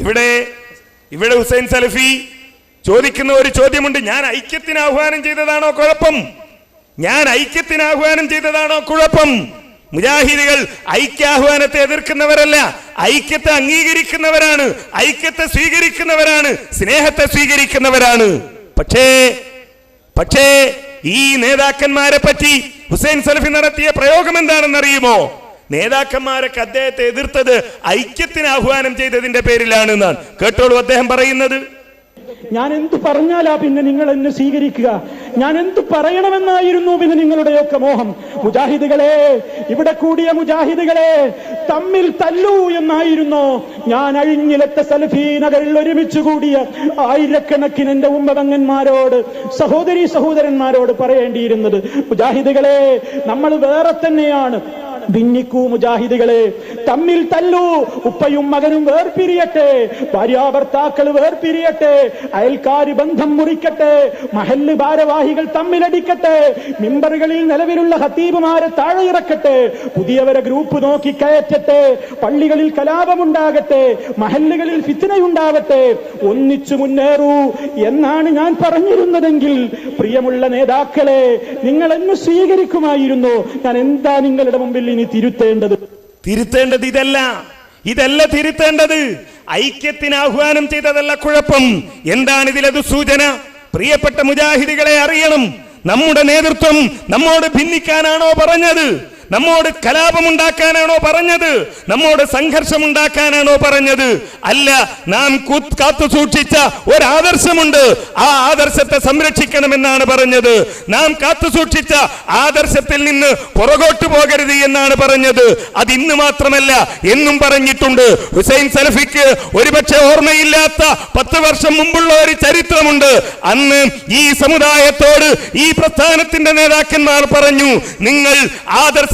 ഇവിടെ ഇവിടെ ഹുസൈൻ സലഫി ചോദിക്കുന്ന ഒരു ചോദ്യമുണ്ട്. ഞാൻ ഐക്യത്തിന് ആഹ്വാനം ചെയ്തതാണോ കുഴപ്പം? ഞാൻ ഐക്യത്തിന് ആഹ്വാനം ചെയ്തതാണോ കുഴപ്പം? മുജാഹിദികൾ ഐക്യാഹ്വാനത്തെ എതിർക്കുന്നവരല്ല ഐക്യത്തെ അംഗീകരിക്കുന്നവരാണ് ഐക്യത്തെ സ്വീകരിക്കുന്നവരാണ് സ്നേഹത്തെ സ്വീകരിക്കുന്നവരാണ്. പക്ഷേ പക്ഷേ ഈ നേതാക്കന്മാരെ പറ്റി ഹുസൈൻ സലഫി നടത്തിയ പ്രയോഗം എന്താണെന്ന് അറിയുമോ നേതാക്കന്മാരൊക്കെ അദ്ദേഹത്തെ എതിർത്തത് ഐക്യത്തിന് ആഹ്വാനം ചെയ്തതിന്റെ പേരിലാണ് എന്നാണ് കേട്ടോളൂ അദ്ദേഹം പറയുന്നത്. ഞാൻ എന്തു പറഞ്ഞാലാ പിന്നെ നിങ്ങൾ എന്നെ സ്വീകരിക്കുക? ഞാൻ എന്തു പറയണമെന്നായിരുന്നു പിന്നെ നിങ്ങളുടെയൊക്കെ മോഹം? മുജാഹിദുകളെ ഇവിടെ കൂടിയ മുജാഹിദുകളെ തമ്മിൽ തല്ലൂ എന്നായിരുന്നു? ഞാൻ അഴിഞ്ഞിലത്തെ സലഫി നഗറിൽ ഒരുമിച്ച് കൂടിയ ആയിരക്കണക്കിന് എന്റെ ഉമ്മതങ്ങന്മാരോട് സഹോദരി സഹോദരന്മാരോട് പറയേണ്ടിയിരുന്നത്. മുജാഹിദുകളെ നമ്മൾ വേറെ തന്നെയാണ്. ഭിന്നിക്കൂ മുജാഹിദികളെ. തമ്മിൽ തല്ലൂ. ഉപ്പയും മകനും വേർപിരിയട്ടെ. ഭാര്യാഭർത്താക്കൾ വേർപിരിയട്ടെ. അയൽക്കാരി ബന്ധം മുറിക്കട്ടെ. മഹല്ല് ഭാരവാഹികൾ തമ്മിലടിക്കട്ടെ. മിമ്പറുകളിൽ നിലവിലുള്ള ഹത്തീബുമാരെ താഴെ ഇറക്കട്ടെ പുതിയവരെ ഗ്രൂപ്പ് നോക്കി കയറ്റട്ടെ. പള്ളികളിൽ കലാപമുണ്ടാകട്ടെ. മഹല്ലുകളിൽ ഫിത്തനയുണ്ടാവട്ടെ ഒന്നിച്ചു മുന്നേറൂ. എന്നാണ് ഞാൻ പറഞ്ഞിരുന്നതെങ്കിൽ പ്രിയമുള്ള നേതാക്കളെ നിങ്ങൾ എന്നെ സ്വീകരിക്കുമായിരുന്നു. ഞാൻ എന്താ നിങ്ങളുടെ മുമ്പിൽ ഇനി തിരുത്തേണ്ടത്? തിരുത്തേണ്ടത് ഇതല്ല. ഇതല്ല തിരുത്തേണ്ടത്. ഐക്യത്തിന് ആഹ്വാനം ചെയ്തതല്ല കുഴപ്പം. എന്താണ് ഇതിലത് സൂചന? പ്രിയപ്പെട്ട മുജാഹിദികളെ അറിയണം. നമ്മുടെ നേതൃത്വം നമ്മോട് ഭിന്നിക്കാനാണോ പറഞ്ഞത്? നമ്മോട് കലാപമുണ്ടാക്കാനാണോ പറഞ്ഞത്? നമ്മോട് സംഘർഷമുണ്ടാക്കാനാണോ പറഞ്ഞത്? അല്ല നാം കാത്തു സൂക്ഷിച്ച ഒരു ആദർശമുണ്ട് ആ ആദർശത്തെ സംരക്ഷിക്കണമെന്നാണ് പറഞ്ഞത്. നാം കാത്തു സൂക്ഷിച്ച ആദർശത്തിൽ നിന്ന് പുറകോട്ട് പോകരുത് എന്നാണ് പറഞ്ഞത്. അത് ഇന്ന് മാത്രമല്ല എന്നും പറഞ്ഞിട്ടുണ്ട്. ഹുസൈൻ സലഫിക്ക് ഒരുപക്ഷെ ഓർമ്മയില്ലാത്ത പത്ത് വർഷം മുമ്പുള്ള ഒരു ചരിത്രമുണ്ട്. അന്ന് ഈ സമുദായത്തോട് ഈ പ്രസ്ഥാനത്തിന്റെ നേതാക്കന്മാർ പറഞ്ഞു നിങ്ങൾ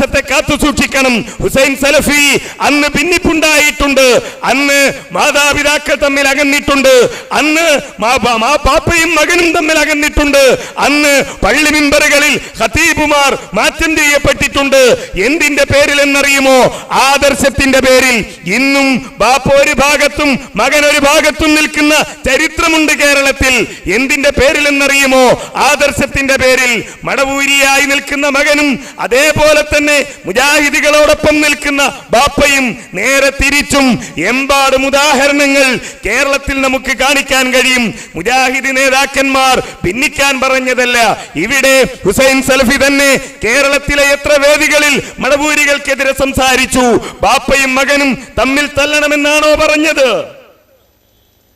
ആദർശത്തെ കാത്തു സൂക്ഷിക്കണം. ഹുസൈൻ സലഫി അന്ന് ഭിന്നിപ്പുണ്ടായിട്ടുണ്ട്. അന്ന് മാതാപിതാക്കൾ തമ്മിൽ അകന്നിട്ടുണ്ട്. അന്ന് പാപ്പയും മകനും തമ്മിൽ അകന്നിട്ടുണ്ട്. അന്ന് പള്ളി മിമ്പറുകളിൽ ഹത്തീബുമാർ മാറ്റം ചെയ്യപ്പെട്ടിട്ടുണ്ട്. എന്തിന്റെ പേരിൽ എന്നറിയുമോ ആദർശത്തിന്റെ പേരിൽ. ഇന്നും ബാപ്പ ഒരു ഭാഗത്തും മകൻ ഒരു ഭാഗത്തും നിൽക്കുന്ന ചരിത്രമുണ്ട് കേരളത്തിൽ. എന്തിന്റെ പേരിൽ എന്നറിയുമോ ആദർശത്തിന്റെ പേരിൽ മടവൂരിയായി നിൽക്കുന്ന മകനും അതേപോലെ തന്നെ മുജാഹിദികളോടൊപ്പം നിൽക്കുന്ന ബാപ്പയും നേരെ തിരിച്ചും എമ്പാടും ഉദാഹരണങ്ങൾ കേരളത്തിൽ നമുക്ക് കാണിക്കാൻ കഴിയും. മുജാഹിദി നേതാക്കന്മാർ ഭിന്നിക്കാൻ പറഞ്ഞതല്ല. ഇവിടെ ഹുസൈൻ സലഫി തന്നെ കേരളത്തിലെ എത്ര വേദികളിൽ മടവൂരികൾക്കെതിരെ സംസാരിച്ചു. ബാപ്പയും മകനും തമ്മിൽ തല്ലണമെന്നാണോ പറഞ്ഞത്?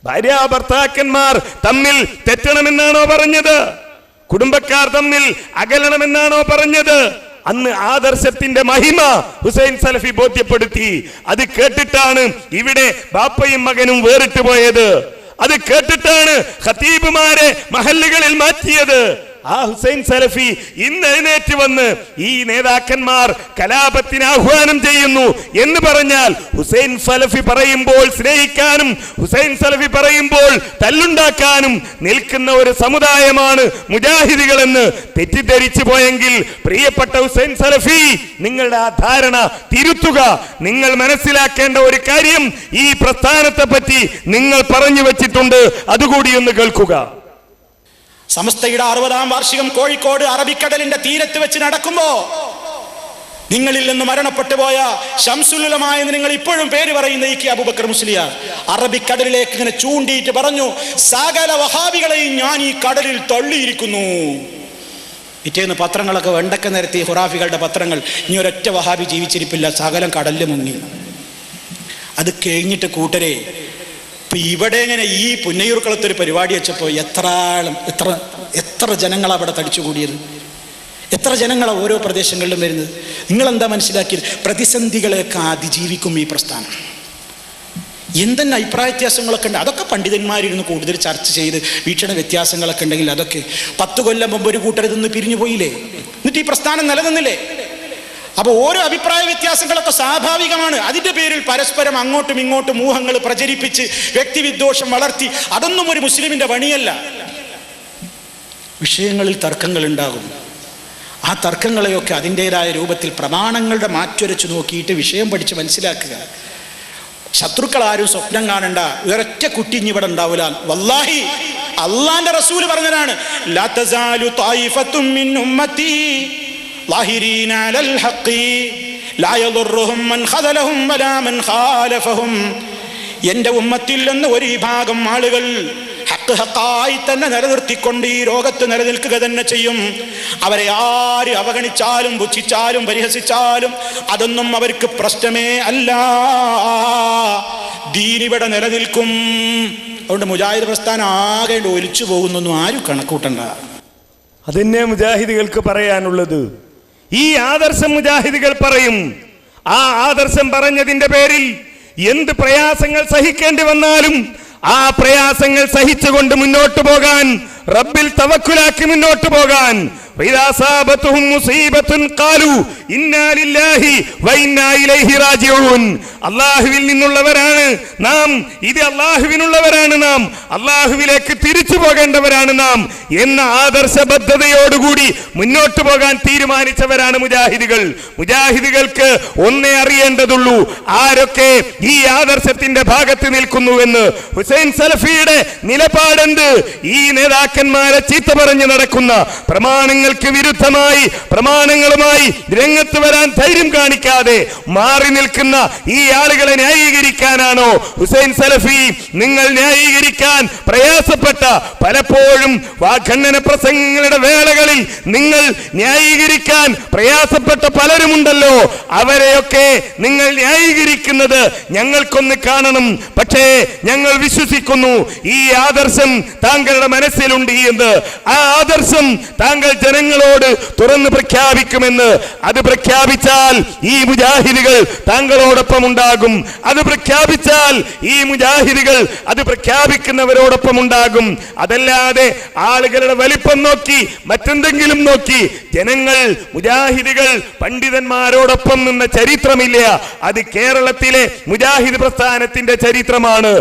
ഭാര്യ ഭർത്താക്കന്മാർ തമ്മിൽ തെറ്റണമെന്നാണോ പറഞ്ഞത്? കുടുംബക്കാർ തമ്മിൽ അകലണമെന്നാണോ പറഞ്ഞത്? അന്ന് ആദർശത്തിന്റെ മഹിമ ഹുസൈൻ സലഫി ബോധ്യപ്പെടുത്തി. അത് കേട്ടിട്ടാണ് ഇവിടെ ബാപ്പയും മകനും വേറിട്ട് പോയത് അത് കേട്ടിട്ടാണ് ഖത്തീബുമാരെ മഹല്ലുകളിൽ മാറ്റിയത്. ആ ഹുസൈൻ സലഫി ഇന്ന് എഴുന്നേറ്റ് വന്ന് ഈ നേതാക്കന്മാർ കലാപത്തിന് ആഹ്വാനം ചെയ്യുന്നു എന്ന് പറഞ്ഞാൽ ഹുസൈൻ സലഫി പറയുമ്പോൾ സ്നേഹിക്കാനും ഹുസൈൻ സലഫി പറയുമ്പോൾ തല്ലുണ്ടാക്കാനും നിൽക്കുന്ന ഒരു സമുദായമാണ് മുജാഹിദികളെന്ന് തെറ്റിദ്ധരിച്ചു പോയെങ്കിൽ പ്രിയപ്പെട്ട ഹുസൈൻ സലഫി നിങ്ങളുടെ ആ ധാരണ തിരുത്തുക. നിങ്ങൾ മനസ്സിലാക്കേണ്ട ഒരു കാര്യം ഈ പ്രസ്ഥാനത്തെ പറ്റി നിങ്ങൾ പറഞ്ഞു വെച്ചിട്ടുണ്ട്. അതുകൂടി ഒന്ന് കേൾക്കുക. സമസ്തയുടെ അറുപതാം വാർഷികം കോഴിക്കോട് അറബിക്കടലിന്റെ തീരത്ത് വെച്ച് നടക്കുമ്പോ നിങ്ങളിൽ നിന്ന് മരണപ്പെട്ടു പോയ ശംസുലമായെന്ന് നിങ്ങൾ ഇപ്പോഴും പേര് പറയുന്ന ഈ അബൂബക്കർ മുസ്ലിയാർ. അറബിക്കടലിലേക്ക് ഇങ്ങനെ ചൂണ്ടിയിട്ട് പറഞ്ഞു സകല വഹാബികളെയും ഞാൻ ഈ കടലിൽ തള്ളിയിരിക്കുന്നു. പിറ്റേന്ന് പത്രങ്ങളൊക്കെ വെണ്ടക്ക നിരത്തി ഹുറാഫികളുടെ പത്രങ്ങൾ ഇനി ഒരൊറ്റ വഹാബി ജീവിച്ചിരിപ്പില്ല സകലം കടലിൽ മുങ്ങി. അത് കഴിഞ്ഞിട്ട് കൂട്ടരെ ഇപ്പൊ ഇവിടെ ഇങ്ങനെ ഈ പുന്നയൂർക്കുളത്ത് ഒരു പരിപാടി വെച്ചപ്പോൾ എത്ര ആളും എത്ര എത്ര ജനങ്ങളാണ് അവിടെ തടിച്ചുകൂടിയത്? എത്ര ജനങ്ങളാണ് ഓരോ പ്രദേശങ്ങളിലും വരുന്നത്? നിങ്ങളെന്താ മനസ്സിലാക്കിയത്? പ്രതിസന്ധികളെയൊക്കെ അതിജീവിക്കും ഈ പ്രസ്ഥാനം. എന്തെന്നെ അഭിപ്രായ വ്യത്യാസങ്ങളൊക്കെ ഉണ്ട്? അതൊക്കെ പണ്ഡിതന്മാരിരുന്ന് കൂടുതൽ ചർച്ച ചെയ്ത് വീക്ഷണ വ്യത്യാസങ്ങളൊക്കെ ഉണ്ടെങ്കിൽ അതൊക്കെ പത്ത് കൊല്ലം മുമ്പ് ഒരു കൂട്ടർ നിന്ന് പിരിഞ്ഞു പോയില്ലേ? എന്നിട്ട് ഈ പ്രസ്ഥാനം നിലനിന്നില്ലേ? അപ്പോൾ ഓരോ അഭിപ്രായ വ്യത്യാസങ്ങളൊക്കെ സ്വാഭാവികമാണ്. അതിന്റെ പേരിൽ പരസ്പരം അങ്ങോട്ടും ഇങ്ങോട്ടും മൂഹങ്ങൾ പ്രചരിപ്പിച്ച് വ്യക്തിവിദ്വേഷം വളർത്തി അതൊന്നും ഒരു മുസ്ലിമിന്റെ പണിയല്ല. വിഷയങ്ങളിൽ തർക്കങ്ങൾ ഉണ്ടാകും. ആ തർക്കങ്ങളെയൊക്കെ അതിന്റെതായ രൂപത്തിൽ പ്രമാണങ്ങളുടെ മാറ്റുരച്ചു നോക്കിയിട്ട് വിഷയം പഠിച്ച് മനസ്സിലാക്കുക. ശത്രുക്കൾ ആരും സ്വപ്നം കാണണ്ട. ഒരൊറ്റ കുട്ടി ഇനി ഇവിടെ ഉണ്ടാവില്ല. വല്ലാഹി അള്ളാന്റെ റസൂൽ പറഞ്ഞതാണ് ലാ على الحق لا يضرهم من خذلهم ولا من خالفهم എന്റെ ഉമ്മത്തിൽ നിന്ന് ഒരു വിഭാഗം ആളുകൾ ഹക്ക് ഹക്കായി തന്നെ നിലനിർത്തിക്കൊണ്ട് ഈ രോഗത്ത് നിലനിൽക്കുക തന്നെ ചെയ്യും. അവരെ ആര് അവഗണിച്ചാലും പുച്ഛിച്ചാലും പരിഹസിച്ചാലും അതൊന്നും അവർക്ക് പ്രശ്നമേ അല്ല. ദീനിവിടെ നിലനിൽക്കും. അതുകൊണ്ട് മുജാഹിദ് പ്രസ്ഥാനം ആകെ ഒലിച്ചു പോകുന്നൊന്നും ആരും കണക്കൂട്ടണ്ട. അതെന്നെ മുജാഹിദികൾക്ക് പറയാനുള്ളത്. ഈ ആദർശം മുജാഹിദികൾ പറയും. ആ ആദർശം പറഞ്ഞതിന്റെ പേരിൽ എന്ത് പ്രയാസങ്ങൾ സഹിക്കേണ്ടി വന്നാലും ആ പ്രയാസങ്ങൾ സഹിച്ചുകൊണ്ട് മുന്നോട്ട് പോകാൻ റബ്ബിൽ തവക്കുലാക്കി മുന്നോട്ട് പോകാൻ അള്ളാഹുവിൽ നിന്നുള്ളവരാണ് നാം ഇത് അള്ളാഹുവിനുള്ളവരാണ് നാം അള്ളാഹുവിലേക്ക് തിരിച്ചു പോകേണ്ടവരാണ് നാം എന്ന ആദർശബദ്ധതയോടുകൂടി മുന്നോട്ട് പോകാൻ തീരുമാനിച്ചവരാണ് മുജാഹിദികൾ. മുജാഹിദികൾക്ക് ഒന്നേ അറിയേണ്ടതുള്ളൂ ആരൊക്കെ ഈ ആദർശത്തിന്റെ ഭാഗത്ത് നിൽക്കുന്നുവെന്ന് ഹുസൈൻ സലഫിയുടെ നിലപാടെന്ത്? ഈ നേതാക്കന്മാരെ ചീത്ത പറഞ്ഞു നടക്കുന്ന പ്രമാണങ്ങൾ പ്രമാണങ്ങൾക്ക് വിരുദ്ധമായി പ്രമാണങ്ങളുമായി രംഗത്ത് വരാൻ ധൈര്യം കാണിക്കാതെ മാറി നിൽക്കുന്ന ഈ ആളുകളെ ന്യായീകരിക്കാനാണോ ഹുസൈൻ സലഫി നിങ്ങൾ ന്യായീകരിക്കാൻ പ്രയാസപ്പെട്ട പലപ്പോഴും വാഖണ്ഡന പ്രസംഗങ്ങളുടെ വേളകളിൽ നിങ്ങൾ ന്യായീകരിക്കാൻ പ്രയാസപ്പെട്ട പലരുമുണ്ടല്ലോ. അവരെയൊക്കെ നിങ്ങൾ ന്യായീകരിക്കുന്നത് ഞങ്ങൾക്കൊന്ന് കാണണം. പക്ഷേ ഞങ്ങൾ വിശ്വസിക്കുന്നു ഈ ആദർശം താങ്കളുടെ മനസ്സിലുണ്ട് എന്ന്. ആ ആദർശം താങ്കൾ ജനങ്ങളോട് തുറന്ന് പ്രഖ്യാപിക്കുമെന്ന്. അത് പ്രഖ്യാപിച്ചാൽ ഈ മുജാഹിദികൾ താങ്കളോടൊപ്പം ഉണ്ടാകും. അത് പ്രഖ്യാപിച്ചാൽ ഈ മുജാഹിദികൾ അത് പ്രഖ്യാപിക്കുന്നവരോടൊപ്പം ഉണ്ടാകും. അതല്ലാതെ ആളുകളുടെ വലിപ്പം നോക്കി മറ്റെന്തെങ്കിലും നോക്കി ജനങ്ങൾ മുജാഹിദികൾ പണ്ഡിതന്മാരോടൊപ്പം നിന്ന ചരിത്രമില്ല. അത് കേരളത്തിലെ മുജാഹിദ് പ്രസ്ഥാനത്തിന്റെ ചരിത്രമാണ്.